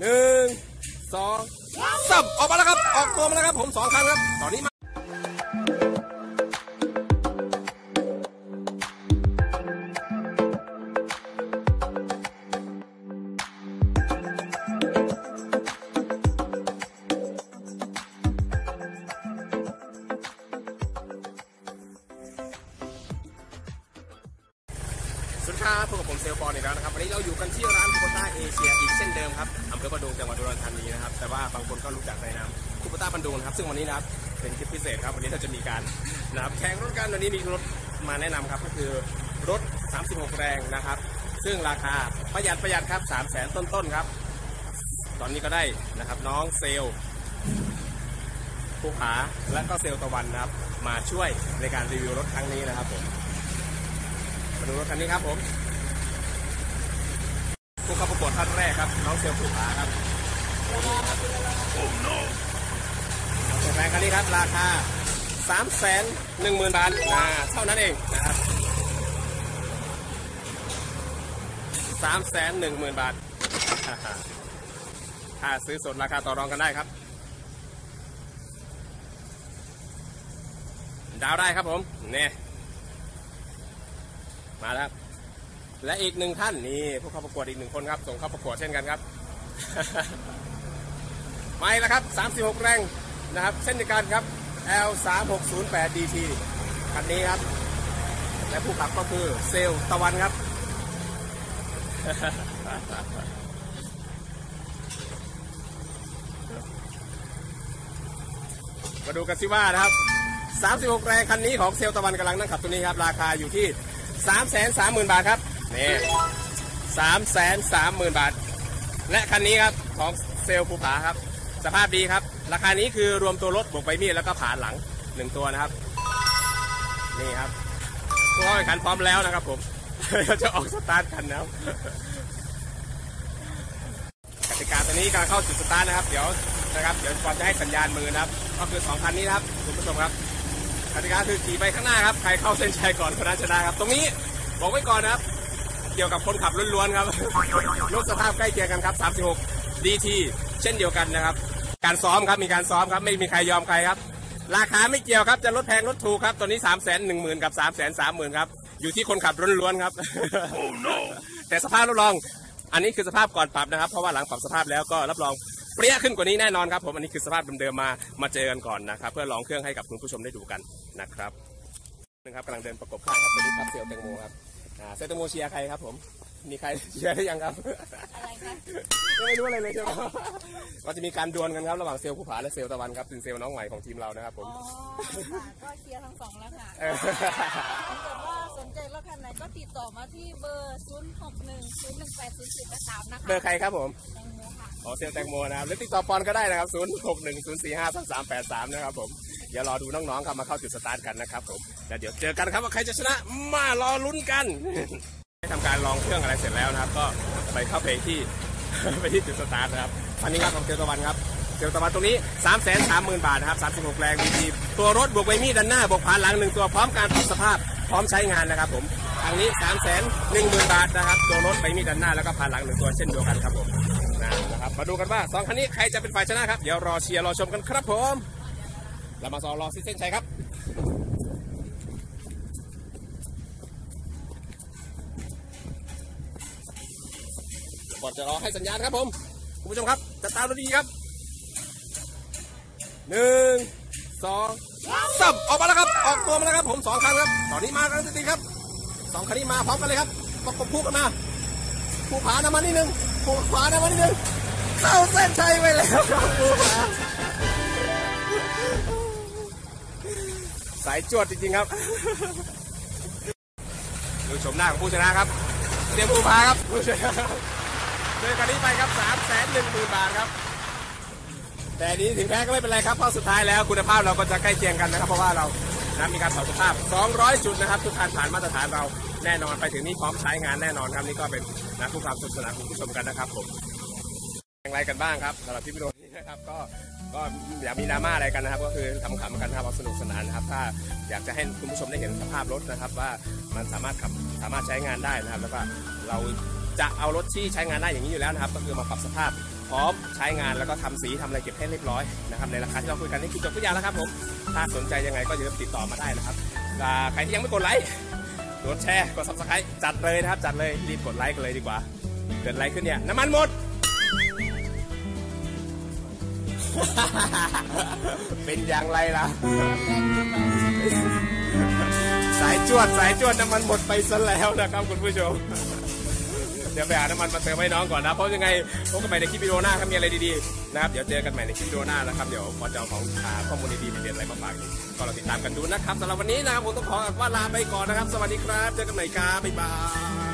หนึ่งสองสับออกมาแล้วครับ ออกตัวมาแล้วครับ ผมสองครั้งครับ ตอนนี้ ครับพบกับผมเซลปอนอีกแล้วนะครับวันนี้เราอยู่กันที่ร้านคูปต้าเอเชียอีกเช่นเดิมครับอำเภอประดุงจังหวัดอุดรธานีนะครับแต่ว่าบางคนก็รู้จักในนามคูปต้าบันดุงนะครับซึ่งวันนี้นะครับเป็นคลิปพิเศษครับวันนี้เราจะมีการนะครับแข่งรถกันวันนี้มีรถมาแนะนำครับก็คือรถ 36 แรงนะครับ ซึ่งราคาประหยัดประหยัดครับ3 0 0แสนต้นๆครับ ตอนนี้ก็ได้นะครับน้องเซลล์ผู้ผาและก็เซลตะวันนะครับมาช่วยในการรีวิวรถครั้งนี้นะครับผม มาดูรถคันนี้ครับผมผู้เข้าประกวดท่านแรกครับ น้องเซลผู้ผาครับโอ้โนแรงคันนี้ครับ ราคา3ามแสนหนึ่งหมื่นบาทอ่าเท่านั้นเองนะครับสามแสนหนึ่งหมื่นบาทถ้าซื้อสดราคาต่อรองกันได้ครับ ดาวได้ครับผมเนี่ย มาแล้วและอีกหนึ่งท่านนี่ผู้เข้าประกวดอีกหนึ่งคนครับ ส่งเข้าประกวดเช่นกันครับไม่แล้วครับ 36 แรงนะครับเช่นเดียวกันครับ L 3 6 0 8 DT คันนี้ครับ และผู้ขับก็คือเซลตะวันครับ มาดูกันสิว่านะครับ 36 แรงคันนี้ของเซลตะวันกำลังนั่งขับตัวนี้ครับ ราคาอยู่ที่ 3 3 0 0 0 0บาทครับนี่3 3 0 0 0 0บาท และคันนี้ครับของเซลล์ภูผาครับ สภาพดีครับ ราคานี้คือรวมตัวรถบวกใบมีดแล้วก็ผานหลังหนึ่งตัวนะครับ นี่ครับผู้เข้าแข่งขันพร้อมแล้วนะครับผมเราจะออกสตาร์ทกันแล้วกติกาตัวนี้การเข้าจุดสตาร์ทนะครับ เดี๋ยวนะครับ เดี๋ยวก่อนจะให้สัญญาณมือนะครับ ก็คือสองคันนี้นะครับคุณผู้ชมครับ กติกาคือขี่ไปข้างหน้าครับ ใครเข้าเส้นชัยก่อนคนนั้นชนะครับ ตรงนี้บอกไว้ก่อนนะครับ เกี่ยวกับคนขับล้วนๆครับรถสภาพใกล้เคียงกันครับ 36 DT เช่นเดียวกันนะครับ การซ้อมครับมีการซ้อมครับไม่มีใครยอมใครครับ ราคาไม่เกี่ยวครับจะลดแพงลดถูกครับตัวนี้ 3 1 0 0 0 0 กับ 3 3 0 0 0 0 ครับอยู่ที่คนขับล้วนๆครับ oh, no. แต่สภาพรับรอง อันนี้คือสภาพก่อนปรับนะครับ เพราะว่าหลังปรับสภาพแล้วก็รับรอง เปรี้ยขึ้นกว่านี้แน่นอนครับผมอันนี้คือสภาพเดิมๆมามาเจอกันก่อนนะครับเพื่อลองเครื่องให้กับคุณผู้ชมได้ดูกันนะครับนะครับกำลังเดินประกบข้างครับตัวนี้ครับเซลล์แตงโมครับอ่าเซลล์แตงโมเชียร์ใครครับผมมีใครเชียร์ได้ยังครับอะไรคะยังไม่รู้อะไรเลยใช่ไหมก็จะมีการดวลกันครับระหว่างเซลล์ผู้ผาและเซลล์ตะวันครับเป็นเซลล์น้องใหม่ของทีมเรานะครับผมอ๋อค่ะก็เคลียร์ทั้งสองแล้วค่ะเออถ้าเกิดว่าสนใจรถคันไหนก็ติดต่อมาที่เบอร์ 0 6 1 0 1 8 0 10และ3นะคะเบอร์ใครครับผม แตงโอเซลแตงโมนะครับหรือติดต่อปอนก็ได้นะครับ0 6 1 0 4 5 3 3 8 3นะครับผมเดี๋ยวรอดูน้องๆครับมาเข้าจุดสตาร์ทกันนะครับผมแล้วเดี๋ยวเจอกันครับว่าใครจะชนะมารอลุ้นกันทำการลองเครื่องอะไรเสร็จแล้วนะครับ ก็ไปเข้าไปที่ไปที่จุดสตาร์ทนะครับอันนี้ครับของเซลล์ตะวันครับเซลล์ตะวันตรงนี้ 3 3 0 0 0 0 บาทนะครับ36แรงดีตัวรถบวกใบมีดด้านหน้าบวกผ่านหลังหนึ่งตัวพร้อมการปรับสภาพพร้อมใช้งานนะครับผมทางนี้ 3 1 0 0 0 0 บาทนะครับ ตัวรถใบมีดด้านหน้าแล้วก็ผ่านหลังหนึ่งตัวเช่นเดียวกันครับผม นะครับมาดูกันว่าสองคันนี้ใครจะเป็นฝ่ายชนะครับ เดี๋ยวรอเชียร์รอชมกันครับผมเรามาซองรอซิเส้นชัยครับก่อนจะรอให้สัญญาณครับผมคุณผู้ชมครับจะตามดูดีครับหนึ่งสองสามออกมาแล้วครับ ออกตัวมาแล้วครับ ผมสองครั้งครับ ตอนนี้มากันติดๆครับสองคันนี้มาพร้อมกันเลยครับประกบคู่กันมาผู้ผาน้ำมันนิดนึง ผู้ผาน้ำมันนินเข้าเส้นชัยไปแล้วครับผู้ผาสายจวดจริงๆครับดูชมหน้าของผู้ชนะครับ เตรียมผู้ผาครับผู้ชนะโดยคันนี้ไปครับ3 1 0 0 0 0บาทครับ แต่นนี้ถึงแพ้ก็ไม่เป็นไรครับเพราะสุดท้ายแล้วคุณภาพเราก็จะใกล้เคียงกันนะครับ เพราะว่าเรา นะมีการสอบสภาพ 200 จุดนะครับ ทุกการผ่านมาตรฐานเราแน่นอนไปถึงนี่พร้อมใช้งานแน่นอนครับนี่ก็เป็นนะผู้ความสนุกสนานของผู้ชมกันนะครับผมอย่างไรกันบ้างครับสำหรับที่วิดีโอนี้นะครับก็ก็อย่ามีดราม่าอะไรกันนะครับ ก็คือทำขำกันนะครับเอาสนุกสนานนะครับ ถ้าอยากจะให้คุณผู้ชมได้เห็นสภาพรถนะครับ ว่ามันสามารถขับสามารถใช้งานได้นะครับ แล้วก็เรา จะเอารถที่ใช้งานได้อย่างนี้อยู่แล้วนะครับ ก็คือมาปรับสภาพพร้อมใช้งานแล้วก็ทำสีทำอะไรเก็บให้เรียบร้อยนะครับในราคาที่เราคุยกันนี่คือจบทุกอย่างแล้วครับผมถ้าสนใจยังไงก็อย่าลืมติดต่อมาได้นะครับใครที่ยังไม่กดไลค์กดแชร์กด subscribe จัดเลยนะครับจัดเลยรีบกดไลค์กันเลยดีกว่าเกิดอะไรขึ้นเนี่ยน้ำมันหมด เป็นอย่างไรล่ะ สายจวดสายจวดน้ำมันหมดไปซะแล้วนะครับคุณผู้ชม ดี๋ยวไปหาน้ำมันมาเติมให้น้องก่อนนะเพราะยังไงพบกันใหม่ในคลิปวิดีโอหน้าครับมีอะไรดีๆนะครับเดี๋ยวเจอกันใหม่ในคลิปวิดีโอหน้านะครับเดี๋ยวพอจะเอาของหาข้อมูลดีๆเด็ดๆอะไรมาฝากอีกก็เราติดตามกันดูนะครับสำหรับวันนี้นะครับผมต้องขอว่าลาไปก่อนนะครับ สวัสดีครับ เจอกันใหม่ครับบ๊ายบาย